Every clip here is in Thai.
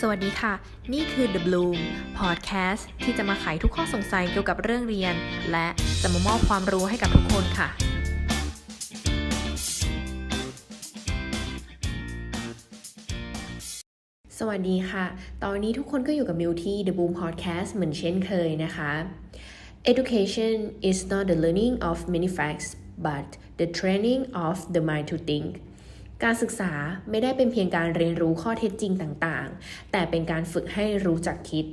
สวัสดีค่ะ นี่คือ The Bloom Podcast ที่จะมาไขทุกข้อสงสัยเกี่ยวกับเรื่องเรียน และจะมามอบความรู้ให้กับทุกคนค่ะ สวัสดีค่ะ ตอนนี้ทุกคนก็อยู่กับมิวที่ The Bloom Podcast เหมือนเช่นเคยนะคะ Education is not the learning of many facts but the training of the mind to think การศึกษาไม่ได้เป็นเพียงการเรียนรู้ข้อเท็จจริงต่างๆ แต่เป็นการฝึกให้รู้จักคิด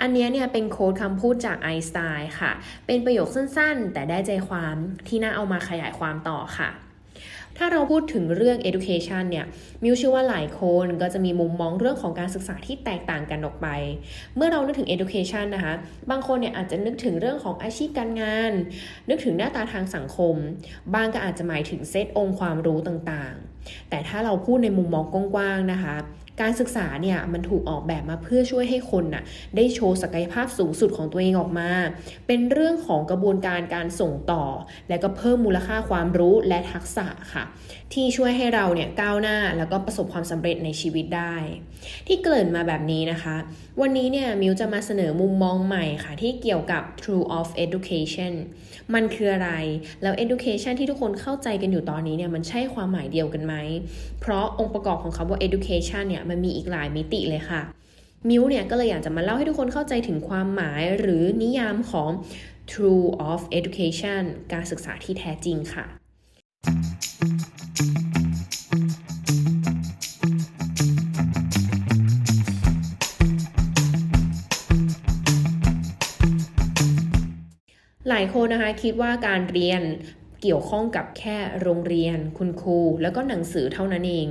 อันนี้เนี่ยเป็นโค้ดคำพูดจากไอน์สไตน์ค่ะ เป็นประโยคสั้นๆ แต่ได้ใจความที่น่าเอามาขยายความต่อค่ะ ถ้าเราพูดถึงเรื่อง education เนี่ยมิวเชื่อว่าหลายคนก็จะมีมุมมองเรื่องของการศึกษาที่แตกต่างกันออกไป เมื่อเรานึกถึง education นะคะ บางคนเนี่ยอาจจะนึกถึงเรื่องของอาชีพการงาน นึกถึงหน้าตาทางสังคม บางก็อาจจะหมายถึงเซตองค์ความรู้ต่างๆ แต่ถ้าเราพูดในมุมมองกว้างๆนะคะ การศึกษาเนี่ยมันถูกออกแบบมาเพื่อช่วยให้คนน่ะได้โชว์ศักยภาพสูงสุดของตัวเองออกมา เป็นเรื่องของกระบวนการการส่งต่อ และก็เพิ่มมูลค่าความรู้และทักษะค่ะ ที่ช่วยให้เราเนี่ยก้าวหน้าแล้วก็ประสบความสำเร็จในชีวิตได้ ที่เกริ่นมาแบบนี้นะคะ วันนี้เนี่ยมิวจะมาเสนอมุมมองใหม่ค่ะ ที่เกี่ยวกับ True of Education มันคืออะไรแล้ว Education ที่ทุกคนเข้าใจกันอยู่ตอนนี้เนี่ยมันใช่ความหมายเดียวกันไหมเพราะองค์ประกอบของคำว่า Education เนี่ยมันมีอีกหลายมิติเลยค่ะ มิวเนี่ยก็เลยอยากจะมาเล่าให้ทุกคนเข้าใจถึงความหมายหรือนิยามของ True of Education การศึกษาที่แท้จริงค่ะ หลายคนนะคะคิดว่าการเรียนเกี่ยวข้องกับแค่โรงเรียนคุณครู แล้วก็หนังสือเท่านั้นเอง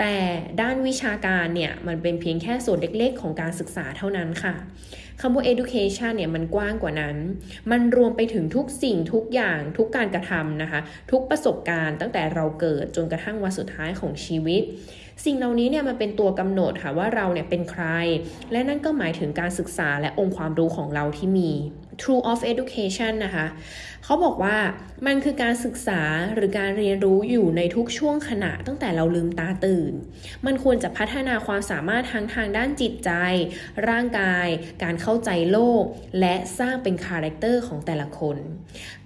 แต่ด้านวิชาการเนี่ยมันเป็นเพียงแค่ส่วนเล็กๆ ของการศึกษาเท่านั้นค่ะคำว่า education เนี่ยมันกว้างกว่านั้น มันรวมไปถึงทุกสิ่งทุกอย่างทุกการกระทำนะคะ ทุกประสบการณ์ตั้งแต่เราเกิดจนกระทั่งวันสุดท้ายของชีวิต สิ่งเหล่านี้เนี่ยมันเป็นตัวกำหนดค่ะว่าเราเนี่ยเป็นใคร และนั่นก็หมายถึงการศึกษาและองค์ความรู้ของเราที่มี True of Education นะคะเขาบอกว่ามันคือการศึกษาหรือการเรียนรู้อยู่ในทุกช่วงขณะตั้งแต่เราลืมตาตื่น มันควรจะพัฒนาความสามารถทั้งทางด้านจิตใจ ร่างกาย การเข้าใจโลก และสร้างเป็นคาแรคเตอร์ของแต่ละคน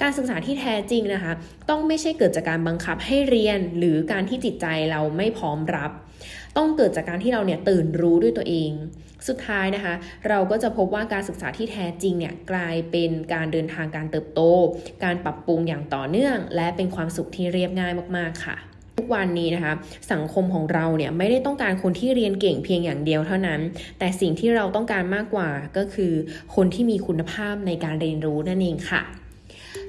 การศึกษาที่แท้จริงนะคะ ต้องไม่ใช่เกิดจากการบังคับให้เรียน หรือการที่จิตใจเราไม่พร้อมรับ ต้องเกิดจากการที่เราเนี่ยตื่นรู้ด้วยตัวเอง สุดท้ายนะคะ เราก็จะพบว่าการศึกษาที่แท้จริงเนี่ยกลายเป็นการเดินทางการเติบโต การปรับปรุงอย่างต่อเนื่อง และเป็นความสุขที่เรียบง่ายมากๆค่ะทุกวันนี้นะคะ สังคมของเราเนี่ยไม่ได้ต้องการคนที่เรียนเก่งเพียงอย่างเดียวเท่านั้น แต่สิ่งที่เราต้องการมากกว่าก็คือ คนที่มีคุณภาพในการเรียนรู้นั่นเองค่ะ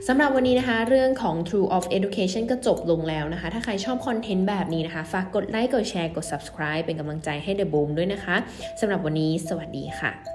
สำหรับวันนี้นะคะ เรื่องของ True of Education ก็จบลงแล้วนะคะ ถ้าใครชอบคอนเทนต์แบบนี้นะคะ ฝากกดไลค์กดแชร์กด subscribe เป็นกำลังใจให้ The Boom ด้วยนะคะสำหรับวันนี้สวัสดีค่ะ